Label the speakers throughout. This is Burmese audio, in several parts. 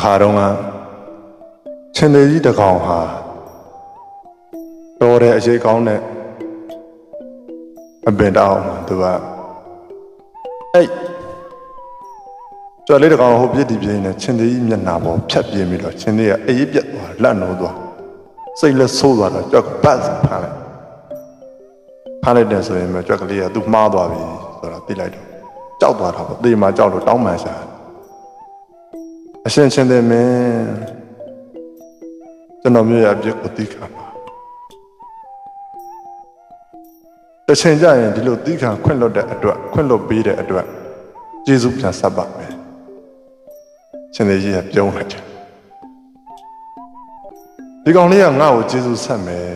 Speaker 1: ခါတော့ကချင်းသေးကြီးတစ်ကောင်ဟာတော်တဲ့အရေးကောင်းတဲ့အပင်တောင်းမှာသူကအဲ့ကျော်လေးတစ်ကောင်ဟိုပြစ်ဒီပြင်းနဲ့ချင်းသေးကြီးမျက်နှာပေါ်ဖြတ်ပြင်းပြီးတော့ချင်းသေးကအေးပြက်သွားလက်နိုးသွားစိတ်လက်ဆိုးသွားတော့ကြောက်ကပတ်စဖမ်းလိုက်ဖမ်းလိုက်တယ်ဆိုရင်မကြောက်ကလေးကသူမှားသွားပြီဆိုတော့သိလိုက်တော့ကြောက်သွားတာပေါ့တေးမှကြောက်လို့တောင်းပန်ရှာတယ် အရှင်ချင်းတဲ့မင်းကျွန်တော်မျိုးရအပြစ်ကိုသိခံပါတချင်ကြရင်ဒီလိုသိခံခွင့်လွတ်တဲ့အတွက်ခွင့်လွတ်ပေးတဲ့အတွက်ကျေးဇူးပြန်ဆက်ပါမယ်ရှင်သေးကြီးကပြုံးလိုက်တယ်ဒီကောင်လေးကငါ့ကိုကျေးဇူးဆက်မယ်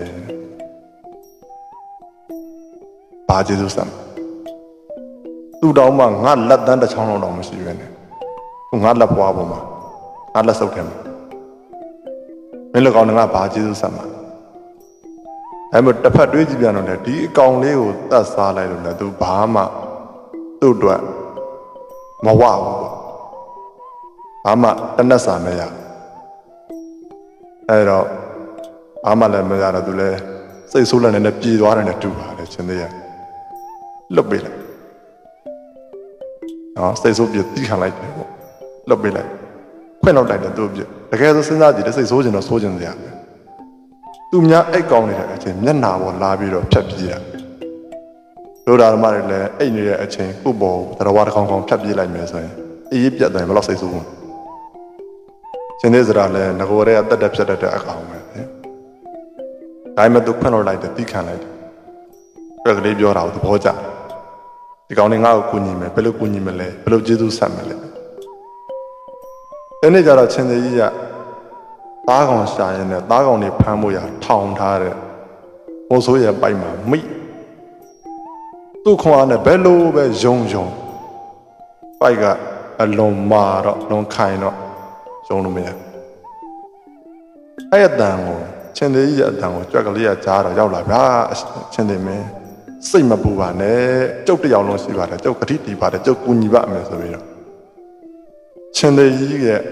Speaker 1: ဘာကျေးဇူးဆက်မလဲသူ့တောင်းမှငါလက်တန်းတစ်ချောင်းလုံးတော့မရှိပဲနဲ့သူ ငါလက်ပွားပေါ်မှာအားလက်စုပ်တယ်မှာမင်းလည်းကောင်းတယ်ငါဘာကျေးဇူးဆက်မှာဒါပေမဲ့တစ်ဖက်တွေးကြည့်ပြန်တော့လေဒီအကောင်လေးကိုတတ်စားလိုက်လို့လေသူဘာမှသူ့အတွက်မဝဘူးပေါ့ဘာမှတနက်စာမရအဲ့တော့ဘာမှလည်းမရတော့သူလည်းစိတ်ဆိုးလည်းနဲ့ပြေးသွားတယ်နဲ့တူပါတယ်ရှင်သေးရလွတ်ပေးလိုက်နော်စိတ်ဆိုးပြေးတီးခံလိုက်တယ်ပေါ့ လွတ်ပေးလိုက်ခွင့်တော့တိုက်တယ်သူ့အပြစ်တကယ်ဆိုစဉ်းစားကြည့်တဲ့စိတ်ဆိုးကျင်တော့ဆိုးကျင်စရာပဲသူများအိတ်ကောင်းနေတဲ့အချိန်မျက်နှာပေါ်လာပြီးတော့ဖြတ်ပြေးတာတို့ဓမ္မတွေလည်းအိတ်နေတဲ့အချိန်ကိုယ့်ဘောတရားတစ်ကောင်ကောင်ဖြတ်ပြေးလိုက်မယ်ဆိုရင်အေးပြတ်တယ်ဘယ်တော့စိတ်ဆိုးဘူးရှင်သေးစရာလည်းငကိုရဲအသက်တက်ဖြတ်တတ်တဲ့အကောင်ပဲဒါပေမဲ့သူခွင့်တော့လိုက်တယ်တီးခံလိုက်တယ်ပြက်ကလေးပြောတာကိုသဘောကျဒီကောင်လေးငါ့ကိုကူညီမယ်ဘယ်လိုကူညီမလဲဘယ်လိုကျေးဇူးဆက်မလဲ ဒီနေ့ကျတော့ချင်းသေးကြီးကသားကောင်ရှာရင်လည်းသားကောင်တွေဖမ်းဖို့ရထောင်ထားတဲ့ဟိုဆိုးရဲ့ပိုက်မှာမိသူ့ခွန်အားနဲ့ဘယ်လိုပဲယုံယုံပိုက်ကအလွန်မာတော့လွန်ခိုင်တော့ယုံလို့မရအဲ့အတန်ကိုချင်းသေးကြီးရဲ့အတန်ကိုကြွက်ကလေးကကြားတော့ရောက်လာဗျာချင်းသေးမင်းစိတ်မပူပါနဲ့ကျုပ်တယောက်လုံးရှိပါတယ်ကျုပ်ကတိတီးပါတယ်ကျုပ်ကူညီပါမယ်ဆိုပြီးတော့ ချင်းသေးကြီးရဲ့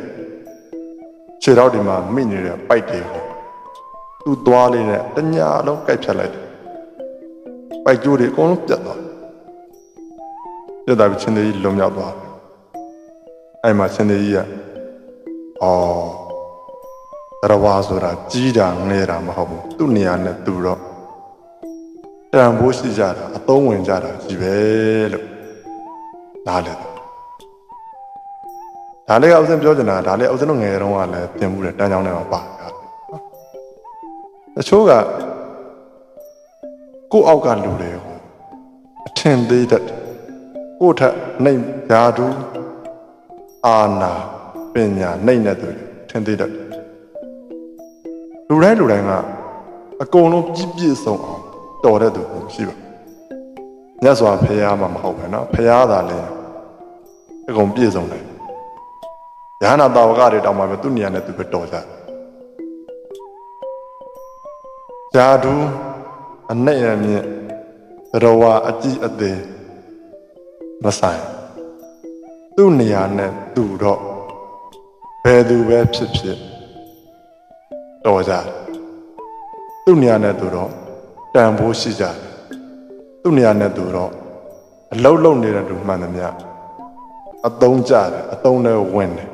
Speaker 1: ခြေထောက်ဒီမှာမိနေတဲ့ပိုက်တွေကိုသူ့သွားလေးနဲ့တညာလုံးကိုက်ဖြတ်လိုက်တယ်ပိုက်ကျိုးတွေအကုန်လုံးပြတ်သွားပြတ်သွားပြီးချင်းသေးကြီးလုံမြောက်သွားတယ်အဲ့မှာချင်းသေးကြီးကအော်တရဝါဆိုတာကြီးတာငဲတာမဟုတ်ဘူးသူ့နေရာနဲ့သူတော့တန်ဖိုးရှိကြတာအသုံးဝင်ကြတာကြီးပဲလို့နားလည်တယ် ဒါလေးကအုပ်စင်းပြောချင်တာဒါလေးအုပ်စင်းတို့ငယ်တုန်းကလည်းပြင်မှုတယ်တန်းချောင်းထဲမှာပါတာတချို့ကကိုယ့်အောက်ကလူတွေကိုအထင်သေးတတ်တယ်ကိုယ့်ထက်နှိမ်ရာထူးအာနာပညာနှိမ်တဲ့သူတွေထင်သေးတတ်တယ်လူတိုင်းလူတိုင်းကအကုန်လုံးပြည့်ပြည့်စုံအောင်တော်တဲ့သူရှိပါမြတ်စွာဘုရားမှာမဟုတ်ပဲเนาะဘုရားသာလဲအကုန်ပြည့်စုံတယ် ရဟနာတာဝကတွေတောင်မှပဲသူ့နေရာနဲ့သူပဲတော်ကြတယ်။ဇာဒူအနဲ့ရမြင့်ရဝအကြည့်အသေးမဆိုင်သူ့နေရာနဲ့သူတော့ဘယ်သူပဲဖြစ်ဖြစ်တော်ကြတယ်။သူ့နေရာနဲ့သူတော့တန်ဖိုးရှိကြတယ်။သူ့နေရာနဲ့သူတော့အလုံးလုံးနေတဲ့သူမှန်သမျှအသုံးကြတယ်အသုံးနဲ့ဝင်တယ်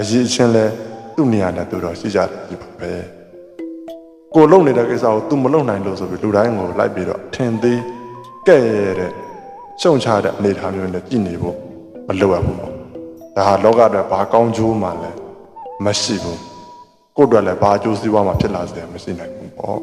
Speaker 1: အရေးချင်းလဲသူ့နေရာနဲ့သူတော့ရှိကြတယ်ဒီပါပဲကိုလုံနေတဲ့ကိစ္စကို तू မလုံနိုင်လို့ဆိုပြီးလူတိုင်းကိုလိုက်ပြီးတော့ထင်သေးကဲ့ရဲ့တဲ့ရှုံချတဲ့အနေအထားမျိုးနဲ့ကြည်နေဖို့မလိုအပ်ဘူးပေါ့ဒါဟာလောကအတွက်ဘာကောင်းကျိုးမှလည်းမရှိဘူးကိုယ့်အတွက်လည်းဘာအကျိုးစီးပွားမှဖြစ်လာစေမရှိနိုင်ဘူးပေါ့